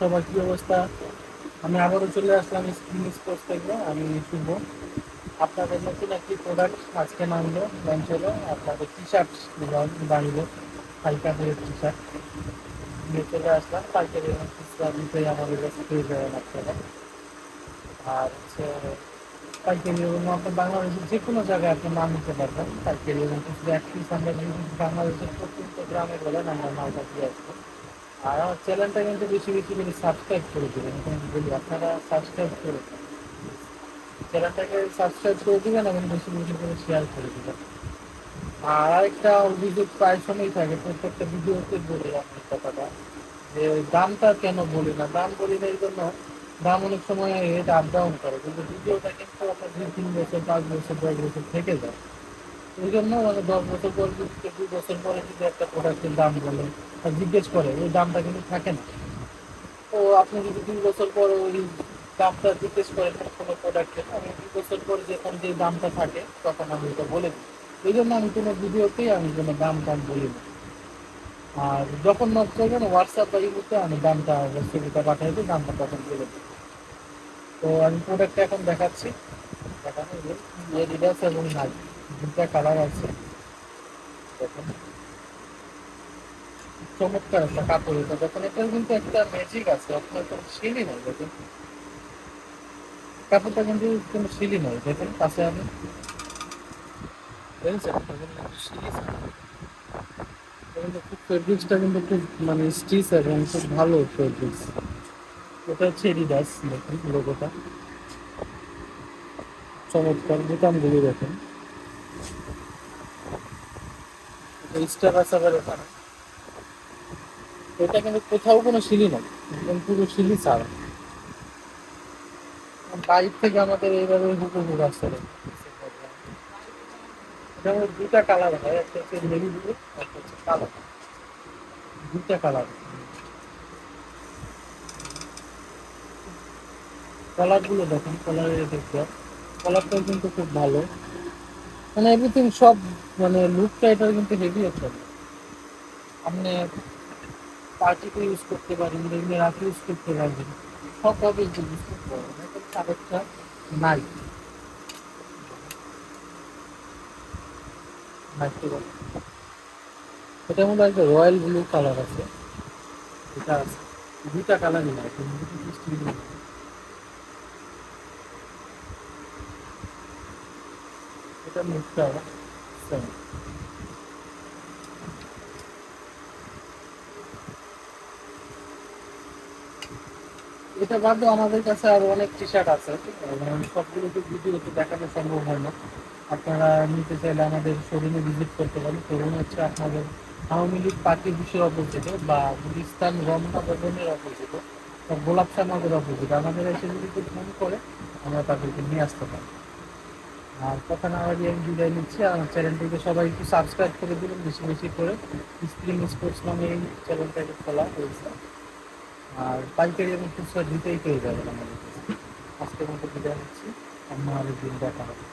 সবার কি অবস্থা? আমি আবারও চলে আসলাম স্ক্রিন স্পোর্টস থেকে, আমি শুভ আপনাদের নতুন একটি প্রোডাক্ট আজকে নামলো লঞ্চ হলো, আপনাদের টি শার্ট বানিয়ে পাইকারের টি শার্ট নিয়ে চলে আসলাম পাইকারি খুচরা দুটোই আমাদের কাছে পেয়ে যাবেন আপনারা। আর হচ্ছে, পাইকারি এবং আপনার বাংলাদেশের যে কোনো জায়গায় আপনি নাম নিতে পারবেন। পাইকারি এবং খুচরা আমরা বাংলাদেশের প্রত্যন্ত গ্রামে বলেন, আমরা মালটা দিয়ে আসব। আর আমার চ্যানেলটা কিন্তু বেশি বেশি করে সাবস্ক্রাইব করে দেবেন। আপনারা সাবস্ক্রাইব করে চ্যানেলটাকে সাবস্ক্রাইব করে দিবেন বেশি বেশি করে শেয়ার করে দিবেন। আর আরেকটা অভিযোগ প্রায় থাকে, প্রত্যেকটা ভিডিওতে বলি আমি কথাটা, যে দামটা কেন বলি না? দাম বলি না এই জন্য দাম অনেক সময় রেট আপ ডাউন করে, কিন্তু ভিডিওটা কিন্তু আপনার দুই, তিন বছর, পাঁচ বছর, দশ বছর থেকে যায়। ওই জন্য মানে দশ বছর পর দুই বছর পরে যদি একটা প্রোডাক্টের দাম বলে, বা জিজ্ঞেস করে ওই দামটা কিন্তু থাকে না। তো আপনি যদি দুই বছর পর ওই দামটা জিজ্ঞেস করেন কোনো প্রোডাক্টের আমি দুই বছর পর যখন যে দামটা থাকে, তখন আমি ওটা বলে দিই। এই জন্য আমি কোনো ভিডিওতেই আমি কোনো দাম টাম বলি না। আর যখন নক করবেন হোয়াটসঅ্যাপ বা ইমুতে আমি দামটা, ছবিটা পাঠিয়ে দিই, দামটা তখন বলে দিই। তো আমি প্রোডাক্টটা এখন দেখাচ্ছি। দেখানো এবং নাইক দুটা কালার আছে। দেখুন। চমৎকার একটা কাপড় এটা। দেখুন এটার কিন্তু একটা ম্যাজিক আছে। আপনার কোনো সিলি নয় দেখুন। কাপড়টা কিন্তু কোনো সিলি নয় দেখুন, পাশে আমি ফেব্রিক্সটা কিন্তু খুব মানে স্টিচ খুব ভালো ফেব্রিক্স হচ্ছে চমৎকার, বোতামগুলি দেখুন। স্টার আছে আবার এখানে এটা কিন্তু কোথাও কোনো সিলি নেই পুরো সিলি ছাড়া। বাইর থেকে আমাদের এইভাবে হুকুকুক আসছে এটা আমাদের দুটা কালার হয়, একটা হচ্ছে নেভি ব্লু একটা হচ্ছে কালো। দুটা কালার কালারগুলো দেখুন কালারের দেখবেন কালারটাও কিন্তু খুব ভালো। মানে এভরিথিং সব মানে লুকটা এটার কিন্তু হেভি আছে। আপনি পার্টিতে ইউজ করতে পারেন বিভিন্ন রাতে ইউজ করতে পারবেন সবভাবে ইউজ করতে পারবেন আরেকটা নাই। এটা মধ্যে একটা রয়্যাল ব্লু কালার আছে। এটা আছে। দুইটা কালারই না এটা মুখটা সেম এটা বাদে আমাদের কাছে আরও অনেক টি শার্ট আছে? এবং সবগুলো তো ভিডিওতে দেখানো সম্ভব হয় না। আপনারা নিতে চাইলে আমাদের শোরুমে ভিজিট করতে পারেন। শোরুম হচ্ছে আপনাদের আওয়ামী লীগ পার্টি অফিসের অপোজিটে বা গুলিস্তান রমনা ভবনের অপোজিটে বা গোলাপ সামাদের অপোজিটে আমাদের এসে যদি কেউ ফোন করে, আমরা তাদেরকে নিয়ে আসতে পারি। আর কথা না বাড়িয়ে আমি বিদায় নিচ্ছি। আমার চ্যানেলটিকে সবাই একটু সাবস্ক্রাইব করে দিবেন বেশি বেশি করে। স্প্রিং স্পোর্টস নামে এই চ্যানেলটাকে খোলা হয়েছে। আর পাইকারি এবং খুচরা দুটোই পেয়ে যাবেন আমাদের কাছে। আজকের মতো বিদায় নিচ্ছি। অন্য আরেকদিন দেখা হবে।